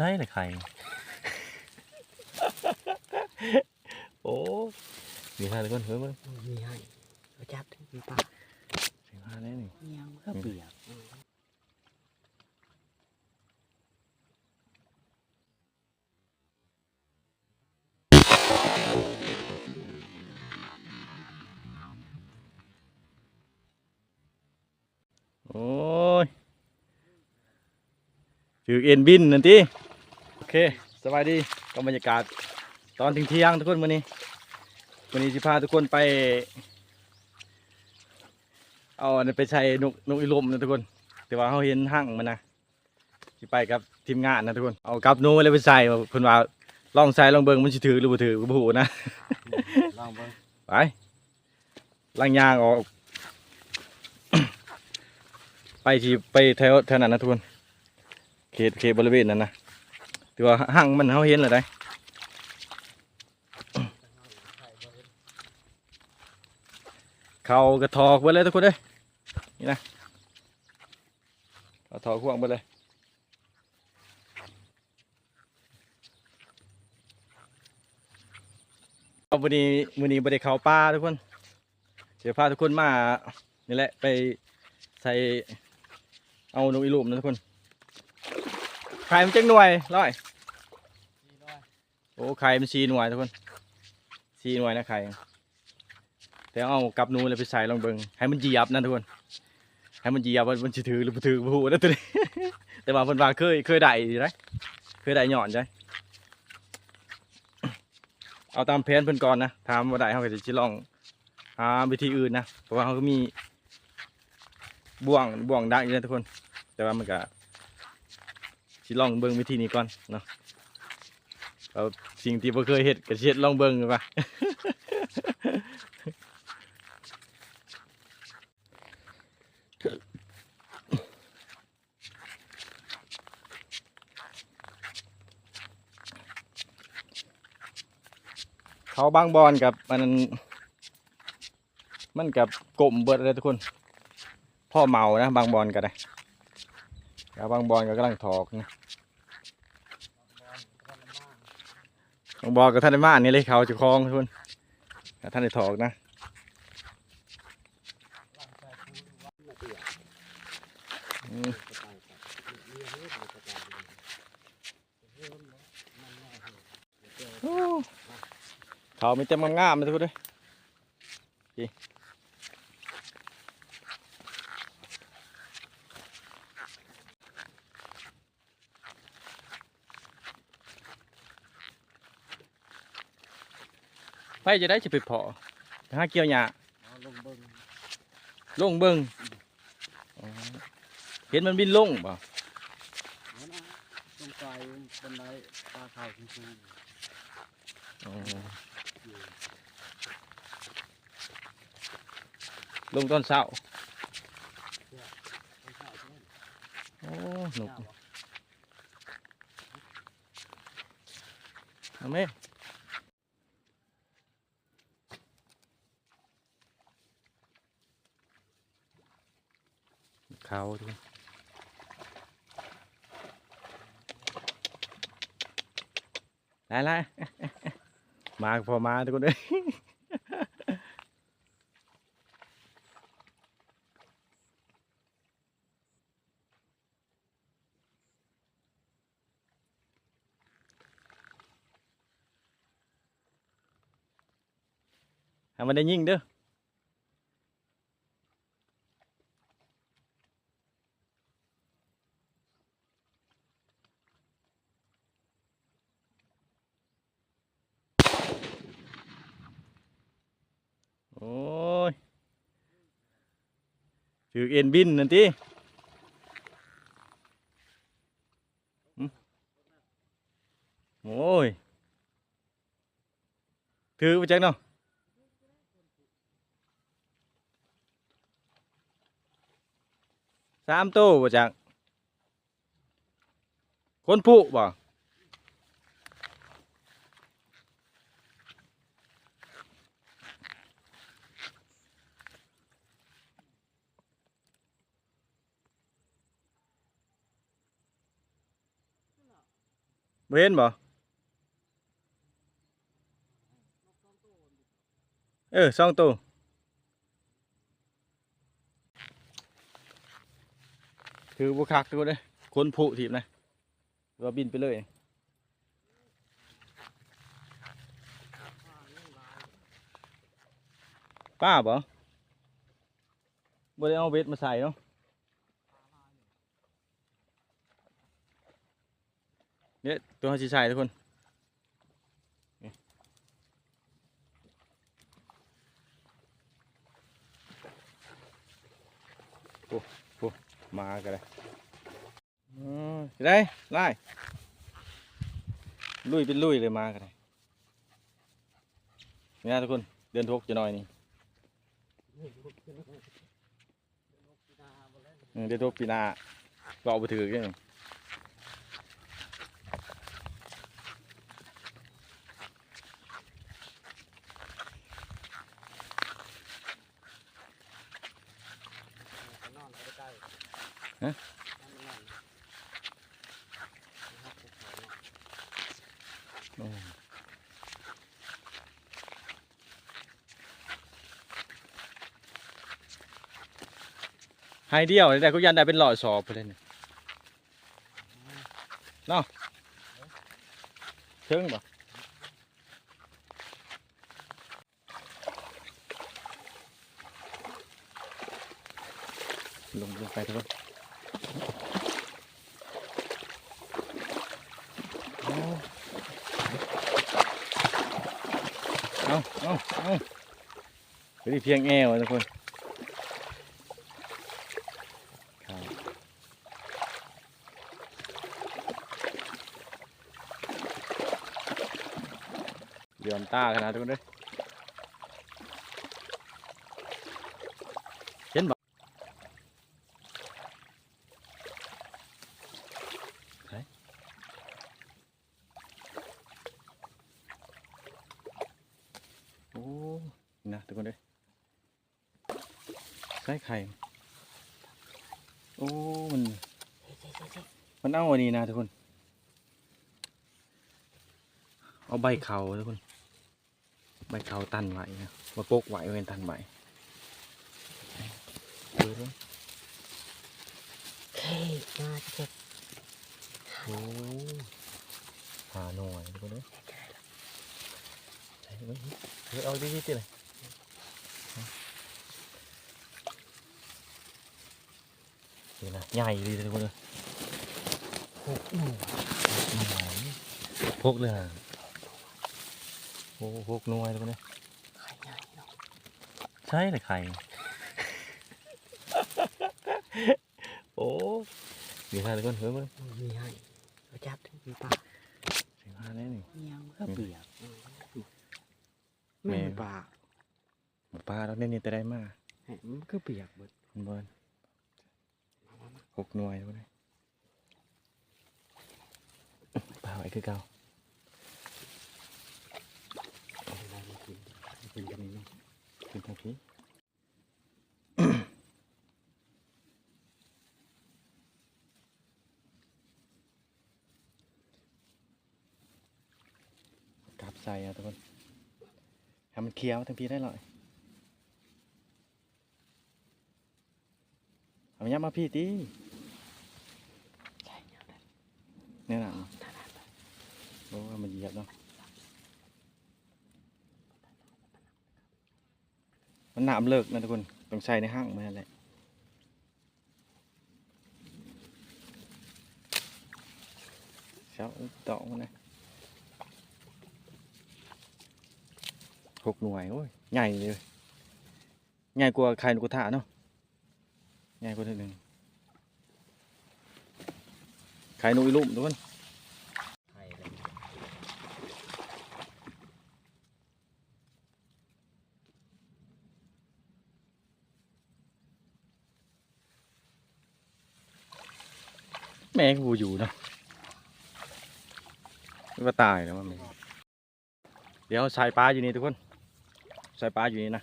ใช่เลยไข่โอ้ มีห้าเลยคนเฮ้ยมั้งมีให้เขาจับถึงมีปลาสิบห้าแน่นี่เมียงก็เปียกโอ้ยถือเอ็นบินนั่นทีโอ เคสบายดีก็บรรยากาศ ตอนถึงเที่ยงทุกคนวันนี้วันนี้จะพาทุกคนไป เอาอันนั้นไปใช้นกนกอีลมนะทุกคน แต่ว่าเขาเห็นหั่งมันนะที่ไปกับทีมงานนะทุกคนเอากับหนูเลยไปใส่เพิ่นว่าลองใส่ลองเบิ่งมันสิถือหรือบ่ถือก็บ่ฮู้นะลองเบิ่งไปล่างยางออก ไปที่ไปแถวแถวนั้นนะทุกคนเขตเขตบริเวณนั้นนะ แต่ว่าหั่งมันเขาเห็นเลยได้เขากระทอกไปเลยทุกคนเลยนี่นะกระทอกห่วงไปเลยเอาวันนี้วันนี้บริเขาป่าทุกคนเดี๋ยวพาทุกคนมานี่แหละไปใส่เอานกอีลูมนะทุกคนไข่มันจังหน่วยร้อย โอ้ไข่มันสีหน่วยทุกคนสีหน่วยนะไข่แต่เอากับนูเลยไปใส่ลองเบิงให้มันยียบนะทุกคนให้มันยียบมันจะถือหรือถือบู๊นะตัวนี้แต่ว่าเพิ่นว่าเคยเคยได้อยู่ได้เคยได้หย่อนใช่เอาตามแผนเพิ่นก่อนนะถามว่าได้เฮาก็สิลองหาวิธีอื่นนะเพราะว่าเขาก็มีบ่วงบ่วงดักอยู่นะทุกคน แต่ว่ามันก็สิลองเบิ่งวิธีนี้ก่อนเนาะ เอาสิ่งที่บ่เคยเฮ็ดก็สิเฮ็ดลองเบิ่งดีกว่าเขาบางบอนกับมันมันกับกลมเบิดเลยทุกคน พ่อเมานะบางบอนก็ได้แล้วบางบอนก็กำลังถอกนะ บางบอกกับท่านได้มานนี่เลยเขาจะคลองทุกคนกับท่านได้ถอกนะโอ้เขามีเต็มงามๆเลยทุกคนเลย จะได้จะไปเพาะไปหาเกี่ยวหญ้าเอาลงเบิ่งลงเบิงอ๋อเห็นมันบินลงเปล่าเอานะลงไกลเป็นไรปลาขาวจริงอ๋อลงตอนเช้าๆปลาขาวใช่ไหมโอ้หนุกเอาไหม เขาทุกคนไล่ไล่มาพอมาทุกคนเลยมันได้ยิ่งเด้อโอ้ย ถือเอ็นบินนั่นทีหึโอ้ยถือไปจักเนาะสามตู้บ่จักคนผู้บ่ บ่เห็นบ่เออสองตัวถือบุคักตัวเด้คนผูถีบนะเราบินไปเลยป้าบ่บ่ได้เอาเบ็ดมาใส่เนาะ เนี่ยตัวเขาสิใส่ทุกคนโอ้โหมากันเลยอืมสิได้ไล่ลุยเป็นลุยเลยมากันเลยนี่นะทุกคนเดือนทกจะน่อยนี่เดี๋ยวตัวปีนาก็เอาไปถือกัน ให้เดียวแต่ก็ยันได้เป็นหลอดสอบไปเลยเนี่ยเนาะเชิงบ่ลงลงไปทุกคนเอา เอาเอาเอาไปที่เพียงแอวทุกคนเดือมตาขนาดทุกคนเลยเห็นบ่ไหนโอ้นี่นะทุกคนเลย ใส่ไข่ โอ้ มัน มันเอาอันนี้นะทุกคน เอาใบเขาทุกคน ใบเขาตันไว้นะมาโปกไว้เป็นตันไว้ดูดิเฮ้ยมาเจ็บโอ้หาหน่อยทุกคนเลยใช่ไหมเฮ้ยเอาดีๆติเลย นี่นะใหญ่ดีทุกคนเลยหกหมู่พกเลยฮะโอ้พกหน่วยทุกคนเลยไข่ใหญ่เนาะใช่เลยไข่ โอ้เดี๋ยวท่านทุกคนเฮ้ยมึงมีให้เราจับถึงมีปลาเสียงฮาแน่นี่เมียงก็เปียกแม่แม่ปลาหมดปลาแล้วเนี่ยนี่แต่ได้มาแหมมันก็เปียกเบิดมันเบิร์น หกหน่วยทุกนเปลาไว้คือเก่าเอาอะไรมากินกินกันนี่เนาะกินทังทีกลับใส่อะทุกคนให้มันเคี้ยวทั้งพีได้หน่อยเอามายับมาพี่ตี ใช่เนี่ยนะ เนี่ยนะถนัดโอ้มันเหยียบเนาะมันหนามเลิกนะทุกคนต้องใช้ในห้างมันนั่นแหละเช้าต่อมันนะหกหน่วยโอ้ยใหญ่เลยใหญ่กว่าไข่นกกระทะเนาะใหญ่กว่าหนึ่ง ไข่นกอีลุ่มทุกคนแม่กูอยู่นะไม่ว่าตายแล้วว่าแม่เดี๋ยวสายปลาอยู่นี่ทุกคนสายปลาอยู่นี่นะ